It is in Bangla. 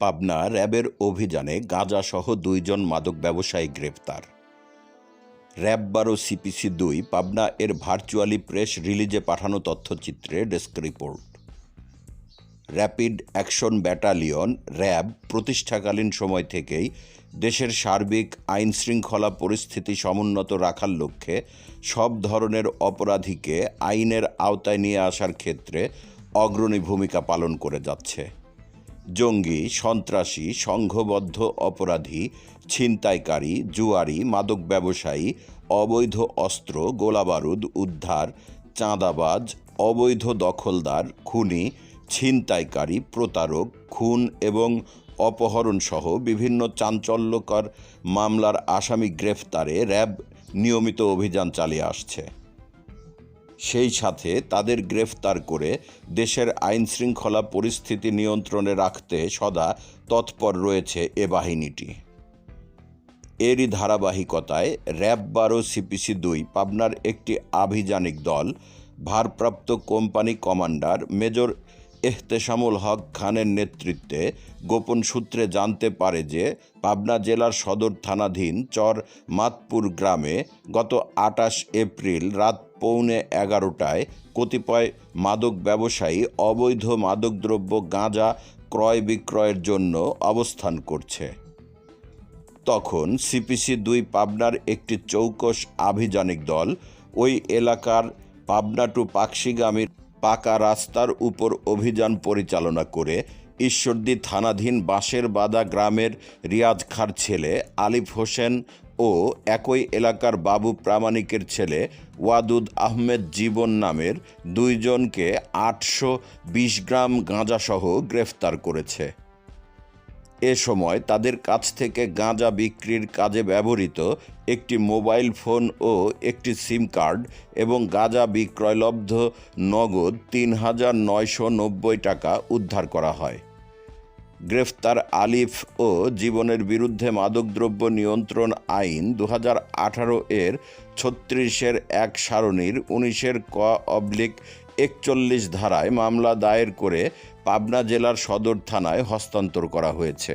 পাবনা র্যাবের অভিযানে গাঁজাসহ দুইজন মাদক ব্যবসায়ী গ্রেপ্তার। র্যাব বারো সিপিসি দুই পাবনা এর ভার্চুয়ালি প্রেস রিলিজে পাঠানো তথ্যচিত্রে desk report. Rapid action battalion RAB প্রতিষ্ঠাকালীন সময় থেকেই দেশের সার্বিক আইন শৃঙ্খলা পরিস্থিতি সমুন্নত রাখার লক্ষ্যে সব ধরনের অপরাধীকে আইনের আওতায় নিয়ে আসার ক্ষেত্রে অগ্রণী ভূমিকা পালন করে যাচ্ছে। জঙ্গি, সন্ত্রাসী, সংঘবদ্ধ অপরাধী, ছিনতাইকারী, জুয়ারি, মাদক ব্যবসায়ী, অবৈধ অস্ত্র, গোলাবারুদ, উদ্ধার, চাঁদাবাজ, অবৈধ দখলদার, খুনি, ছিনতাইকারী, প্রতারক, খুন এবং অপহরণসহ বিভিন্ন চাঞ্চল্যকর মামলার আসামি গ্রেফতারে র্যাব নিয়মিত অভিযান চালিয়ে আসছে। সেই সাথে তাদের গ্রেফতার করে দেশের আইন শৃঙ্খলা পরিস্থিতি নিয়ন্ত্রণে রাখতে সদা তৎপর রয়েছে এ বাহিনীটি। এরই ধারাবাহিকতায় র্যাব বারো সিপিসি দুই, পাবনার একটি আভিযানিক দল, ভারপ্রাপ্ত company commander major Ehteshamul Haque খানের নেতৃত্বে গোপন সূত্রে জানতে পারে যে পাবনা জেলার সদর থানাধীন চর মাতপুর গ্রামে গত আটাশ এপ্রিল রাত পৌনে এগারোটায় কতিপয় মাদক ব্যবসায়ী অবৈধ মাদকদ্রব্য গাঁজা ক্রয় বিক্রয়ের জন্য অবস্থান করছে। তখন সিপিসি দুই পাবনার একটি চৌকস আভিযানিক দল ওই এলাকার পাবনা টু পাকশিগামীর পাকা রাস্তার উপর অভিযান পরিচালনা করে ঈশ্বরদী থানাধীন বাঁশের বাদা গ্রামের রিয়াজ খার ছেলে আলিফ হোসেন ও একই এলাকার বাবু প্রামাণিকের ছেলে ওয়াদুদ আহমেদ জীবন নামের দুইজনকে আটশো বিশ গ্রাম গাঁজাসহ গ্রেফতার করেছে। এ সময় তাদের কাছ থেকে গাঁজা বিক্রির কাজে ব্যবহৃত একটি মোবাইল ফোন ও একটি সিম কার্ড এবং গাঁজা বিক্রয়লব্ধ নগদ তিন হাজার নয়শো নব্বই টাকা উদ্ধার করা হয়। গ্রেফতার আলিফ ও জীবনের বিরুদ্ধে মাদকদ্রব্য নিয়ন্ত্রণ আইন দু হাজার আঠারো এর ছত্রিশের এক সারণীর উনিশের ক অবলিক একচল্লিশ ধারায় মামলা দায়ের করে পাবনা জেলার সদর থানায় হস্তান্তর করা হয়েছে।